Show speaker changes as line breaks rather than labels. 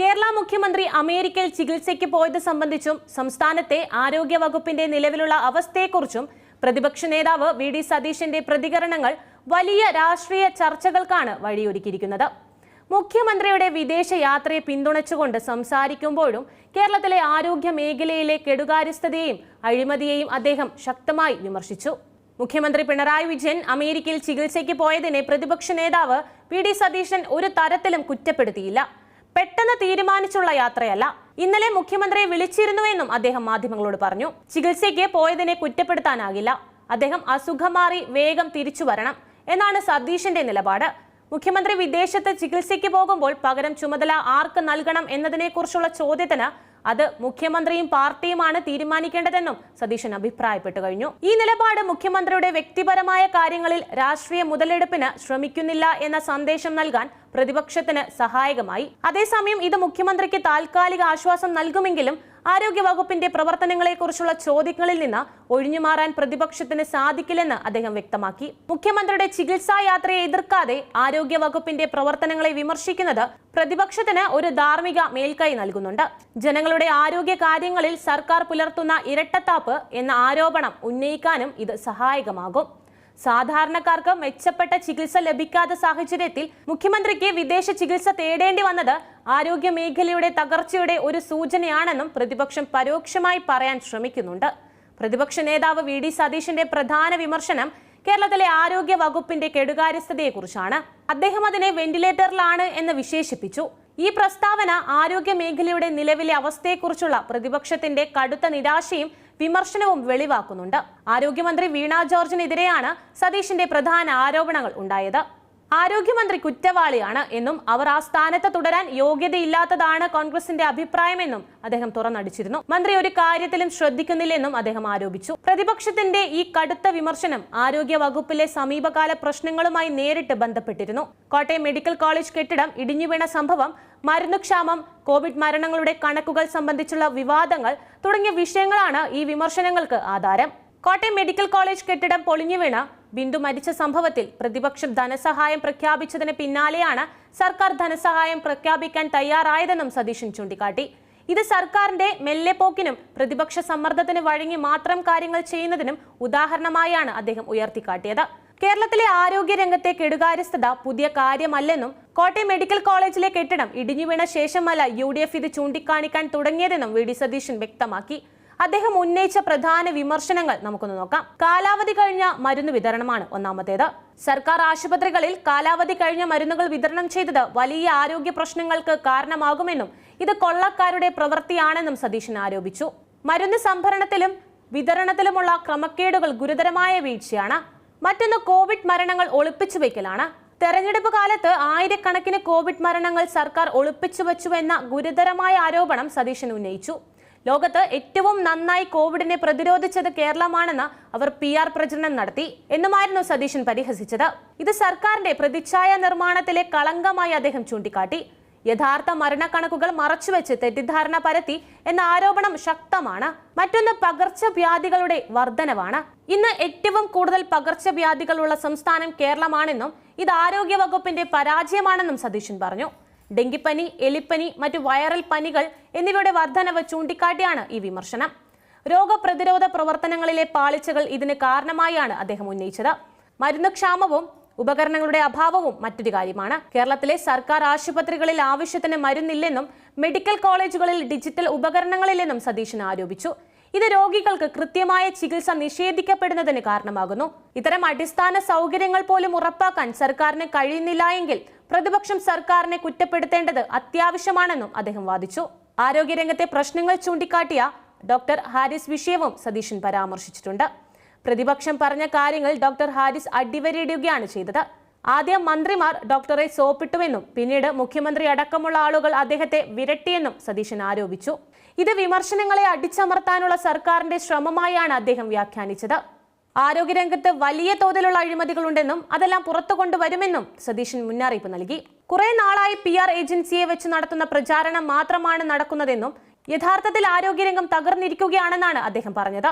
കേരള മുഖ്യമന്ത്രി അമേരിക്കയിൽ ചികിത്സയ്ക്ക് പോയത് സംബന്ധിച്ചും സംസ്ഥാനത്തെ ആരോഗ്യ വകുപ്പിന്റെ നിലവിലുള്ള അവസ്ഥയെക്കുറിച്ചും പ്രതിപക്ഷ നേതാവ് വി ഡി സതീഷിന്റെ പ്രതികരണങ്ങൾ വലിയ രാഷ്ട്രീയ ചർച്ചകൾക്കാണ് വഴിയൊരുക്കിയിരിക്കുന്നത്. മുഖ്യമന്ത്രിയുടെ വിദേശ യാത്രയെ പിന്തുണച്ചുകൊണ്ട് സംസാരിക്കുമ്പോഴും കേരളത്തിലെ ആരോഗ്യ മേഖലയിലെ കെടുകാര്യസ്ഥതയെയും അഴിമതിയെയും അദ്ദേഹം ശക്തമായി വിമർശിച്ചു. മുഖ്യമന്ത്രി പിണറായി വിജയൻ അമേരിക്കയിൽ ചികിത്സയ്ക്ക് പോയതിനെ പ്രതിപക്ഷ നേതാവ് വി ഡി സതീശൻ ഒരു തരത്തിലും കുറ്റപ്പെടുത്തിയില്ല. പെട്ടെന്ന് തീരുമാനിച്ചുള്ള യാത്രയല്ല. ഇന്നലെ മുഖ്യമന്ത്രിയെ വിളിച്ചിരുന്നുവെന്നും അദ്ദേഹം മാധ്യമങ്ങളോട് പറഞ്ഞു. ചികിത്സയ്ക്ക് പോയതിനെ കുറ്റപ്പെടുത്താനാകില്ല. അദ്ദേഹം അസുഖം മാറി വേഗം തിരിച്ചു വരണം എന്നാണ് സതീഷിന്റെ നിലപാട്. മുഖ്യമന്ത്രി വിദേശത്ത് ചികിത്സയ്ക്ക് പോകുമ്പോൾ പകരം ചുമതല ആർക്ക് നൽകണം എന്നതിനെക്കുറിച്ചുള്ള ചോദ്യത്തിന് അത് മുഖ്യമന്ത്രിയും പാർട്ടിയുമാണ് തീരുമാനിക്കേണ്ടതെന്നും സതീശൻ അഭിപ്രായപ്പെട്ടു കഴിഞ്ഞു. ഈ നിലപാട് മുഖ്യമന്ത്രിയുടെ വ്യക്തിപരമായ കാര്യങ്ങളിൽ രാഷ്ട്രീയ മുതലെടുപ്പിന് ശ്രമിക്കുന്നില്ല എന്ന സന്ദേശം നൽകാൻ പ്രതിപക്ഷത്തിന് സഹായകമായി. അതേസമയം ഇത് മുഖ്യമന്ത്രിക്ക് താൽക്കാലിക ആശ്വാസം നൽകുമെങ്കിലും ആരോഗ്യ വകുപ്പിന്റെ പ്രവർത്തനങ്ങളെക്കുറിച്ചുള്ള ചോദ്യങ്ങളിൽ നിന്ന് ഒഴിഞ്ഞുമാറാൻ പ്രതിപക്ഷത്തിന് സാധിക്കില്ലെന്ന് അദ്ദേഹം വ്യക്തമാക്കി. മുഖ്യമന്ത്രിയുടെ ചികിത്സാ യാത്രയെ എതിർക്കാതെ ആരോഗ്യവകുപ്പിന്റെ പ്രവർത്തനങ്ങളെ വിമർശിക്കുന്നത് പ്രതിപക്ഷത്തിന് ഒരു ധാർമ്മിക മേൽക്കൈ നൽകുന്നുണ്ട്. ജനങ്ങളുടെ ആരോഗ്യ കാര്യങ്ങളിൽ സർക്കാർ പുലർത്തുന്ന ഇരട്ടത്താപ്പ് എന്ന ആരോപണം ഉന്നയിക്കാനും ഇത് സഹായകമാകും. സാധാരണക്കാർക്ക് മെച്ചപ്പെട്ട ചികിത്സ ലഭിക്കാത്ത സാഹചര്യത്തിൽ മുഖ്യമന്ത്രിക്ക് വിദേശ ചികിത്സ തേടേണ്ടി വന്നത് ആരോഗ്യ മേഖലയുടെ തകർച്ചയുടെ ഒരു സൂചനയാണെന്നും പ്രതിപക്ഷം പരോക്ഷമായി പറയാൻ ശ്രമിക്കുന്നുണ്ട്. പ്രതിപക്ഷ നേതാവ് വി ഡി സതീശന്റെ പ്രധാന വിമർശനം കേരളത്തിലെ ആരോഗ്യ വകുപ്പിന്റെ കെടുകാര്യസ്ഥതയെക്കുറിച്ചാണ്. അദ്ദേഹം അതിനെ വെന്റിലേറ്ററിലാണ് എന്ന് വിശേഷിപ്പിച്ചു. ഈ പ്രസ്താവന ആരോഗ്യ മേഖലയുടെ നിലവിലെ അവസ്ഥയെക്കുറിച്ചുള്ള പ്രതിപക്ഷത്തിന്റെ കടുത്ത നിരാശയും വിമർശനവും വെളിവാക്കുന്നുണ്ട്. ആരോഗ്യമന്ത്രി വീണ ജോർജിനെതിരെയാണ് സതീഷിന്റെ പ്രധാന ആരോപണങ്ങൾ ഉണ്ടായത്. ആരോഗ്യമന്ത്രി കുറ്റവാളിയാണ് എന്നും അവർ ആ സ്ഥാനത്ത് തുടരാൻ യോഗ്യതയില്ലാത്തതാണ് കോൺഗ്രസിന്റെ അഭിപ്രായമെന്നും അദ്ദേഹം തുറന്നടിച്ചിരുന്നു. മന്ത്രി ഒരു കാര്യത്തിലും ശ്രദ്ധിക്കുന്നില്ലെന്നും അദ്ദേഹം ആരോപിച്ചു. പ്രതിപക്ഷത്തിന്റെ ഈ കടുത്ത വിമർശനം ആരോഗ്യ വകുപ്പിലെ സമീപകാല പ്രശ്നങ്ങളുമായി നേരിട്ട് ബന്ധപ്പെട്ടിരുന്നു. കോട്ടയം മെഡിക്കൽ കോളേജ് കെട്ടിടം ഇടിഞ്ഞുവീണ സംഭവം മരുന്നുക്ഷാമം കോവിഡ് മരണങ്ങളുടെ കണക്കുകൾ സംബന്ധിച്ചുള്ള വിവാദങ്ങൾ തുടങ്ങിയ വിഷയങ്ങളാണ് ഈ വിമർശനങ്ങൾക്ക് ആധാരം. കോട്ടയം മെഡിക്കൽ കോളേജ് കെട്ടിടം പൊളിഞ്ഞു വീണ് ബിന്ദു മരിച്ച സംഭവത്തിൽ പ്രതിപക്ഷം ധനസഹായം പ്രഖ്യാപിച്ചതിന് പിന്നാലെയാണ് സർക്കാർ ധനസഹായം പ്രഖ്യാപിക്കാൻ തയ്യാറായതെന്നും സതീശൻ ചൂണ്ടിക്കാട്ടി. ഇത് സർക്കാരിന്റെ മെല്ലെപ്പോക്കിനും പ്രതിപക്ഷ സമ്മർദ്ദത്തിന് വഴങ്ങി മാത്രം കാര്യങ്ങൾ ചെയ്യുന്നതിനും ഉദാഹരണമായാണ് അദ്ദേഹം ഉയർത്തിക്കാട്ടിയത്. കേരളത്തിലെ ആരോഗ്യ രംഗത്തെ കെടുകാര്യസ്ഥത പുതിയ കാര്യമല്ലെന്നും കോട്ടയം മെഡിക്കൽ കോളേജിലെ കെട്ടിടം ഇടിഞ്ഞു വീണ ശേഷമല്ല യു ഡി എഫ് ഇത് ചൂണ്ടിക്കാണിക്കാൻ തുടങ്ങിയതെന്നും വി ഡി സതീശൻ വ്യക്തമാക്കി. അദ്ദേഹം ഉന്നയിച്ച പ്രധാന വിമർശനങ്ങൾ നമുക്കൊന്ന് നോക്കാം. കാലാവധി കഴിഞ്ഞ മരുന്ന് വിതരണമാണ് ഒന്നാമത്തേത്. സർക്കാർ ആശുപത്രികളിൽ കാലാവധി കഴിഞ്ഞ മരുന്നുകൾ വിതരണം ചെയ്തത് വലിയ ആരോഗ്യ പ്രശ്നങ്ങൾക്ക് കാരണമാകുമെന്നും ഇത് കൊള്ളക്കാരുടെ പ്രവൃത്തിയാണെന്നും സതീശൻ ആരോപിച്ചു. മരുന്ന് സംഭരണത്തിലും വിതരണത്തിലുമുള്ള ക്രമക്കേടുകൾ ഗുരുതരമായ വീഴ്ചയാണ്. മറ്റൊന്ന് കോവിഡ് മരണങ്ങൾ ഒളിപ്പിച്ചു വയ്ക്കലാണ് തെരഞ്ഞെടുപ്പ് കാലത്ത് ആയിരക്കണക്കിന് കോവിഡ് മരണങ്ങൾ സർക്കാർ ഒളിപ്പിച്ചു വച്ചുവെന്ന ഗുരുതരമായ ആരോപണം സതീശൻ ഉന്നയിച്ചു. ലോകത്ത് ഏറ്റവും നന്നായി കോവിഡിനെ പ്രതിരോധിച്ചത് കേരളമാണെന്ന് അവർ പി ആർ പ്രചരണം നടത്തി എന്നുമായിരുന്നു സതീശൻ പരിഹസിച്ചത്. ഇത് സർക്കാരിന്റെ പ്രതിച്ഛായ നിർമ്മാണത്തിലെ കളങ്കമായി അദ്ദേഹം ചൂണ്ടിക്കാട്ടി. യഥാർത്ഥ മരണക്കണക്കുകൾ മറച്ചുവെച്ച് തെറ്റിദ്ധാരണ പരത്തി എന്ന ആരോപണം ശക്തമാണ്. മറ്റൊന്ന് പകർച്ചവ്യാധികളുടെ വർധനവാണ്. ഇന്ന് ഏറ്റവും കൂടുതൽ പകർച്ചവ്യാധികളുള്ള സംസ്ഥാനം കേരളമാണെന്നും ഇത് ആരോഗ്യ വകുപ്പിന്റെ പരാജയമാണെന്നും സതീശൻ പറഞ്ഞു. ഡെങ്കിപ്പനി എലിപ്പനി മറ്റു വൈറൽ പനികൾ എന്നിവയുടെ വർധനവ് ചൂണ്ടിക്കാട്ടിയാണ് ഈ വിമർശനം. രോഗപ്രതിരോധ പ്രവർത്തനങ്ങളിലെ പാളിച്ചകൾ ഇതിന് കാരണമായാണ് അദ്ദേഹം ഉന്നയിച്ചത്. മരുന്നുക്ഷാമവും ഉപകരണങ്ങളുടെ അഭാവവും മറ്റൊരു കാര്യമാണ്. കേരളത്തിലെ സർക്കാർ ആശുപത്രികളിൽ ആവശ്യത്തിന് മരുന്നില്ലെന്നും മെഡിക്കൽ കോളേജുകളിൽ ഡിജിറ്റൽ ഉപകരണങ്ങളില്ലെന്നും സതീശൻ ആരോപിച്ചു. ഇത് രോഗികൾക്ക് കൃത്യമായ ചികിത്സ നിഷേധിക്കപ്പെടുന്നതിന് കാരണമാകുന്നു. ഇത്തരം അടിസ്ഥാന സൗകര്യങ്ങൾ പോലും ഉറപ്പാക്കാൻ സർക്കാരിന് കഴിയുന്നില്ല പ്രതിപക്ഷം സർക്കാരിനെ കുറ്റപ്പെടുത്തേണ്ടത് അത്യാവശ്യമാണെന്നും അദ്ദേഹം വാദിച്ചു. ആരോഗ്യരംഗത്തെ പ്രശ്നങ്ങൾ ചൂണ്ടിക്കാട്ടിയ ഡോക്ടർ ഹാരിസ് വിഷയവും സതീശൻ പരാമർശിച്ചിട്ടുണ്ട്. പ്രതിപക്ഷം പറഞ്ഞ കാര്യങ്ങൾ ഡോക്ടർ ഹാരിസ് അടിവരയിടുകയാണ് ചെയ്തത്. ആദ്യം മന്ത്രിമാർ ഡോക്ടറെ സോപ്പിട്ടുവെന്നും പിന്നീട് മുഖ്യമന്ത്രി അടക്കമുള്ള ആളുകൾ അദ്ദേഹത്തെ വിരട്ടിയെന്നും സതീശൻ ആരോപിച്ചു. ഇത് വിമർശനങ്ങളെ അടിച്ചമർത്താനുള്ള സർക്കാരിന്റെ ശ്രമമായാണ് അദ്ദേഹം വ്യാഖ്യാനിച്ചത്. ആരോഗ്യരംഗത്ത് വലിയ തോതിലുള്ള അഴിമതികളുണ്ടെന്നും അതെല്ലാം പുറത്തു കൊണ്ടുവരുമെന്നും സതീശൻ മുന്നറിയിപ്പ് നൽകി. കുറെ നാളായി പി ആർ ഏജൻസിയെ വെച്ച് നടത്തുന്ന പ്രചാരണം മാത്രമാണ് നടക്കുന്നതെന്നും യഥാർത്ഥത്തിൽ ആരോഗ്യരംഗം തകർന്നിരിക്കുകയാണെന്നാണ് അദ്ദേഹം പറഞ്ഞത്.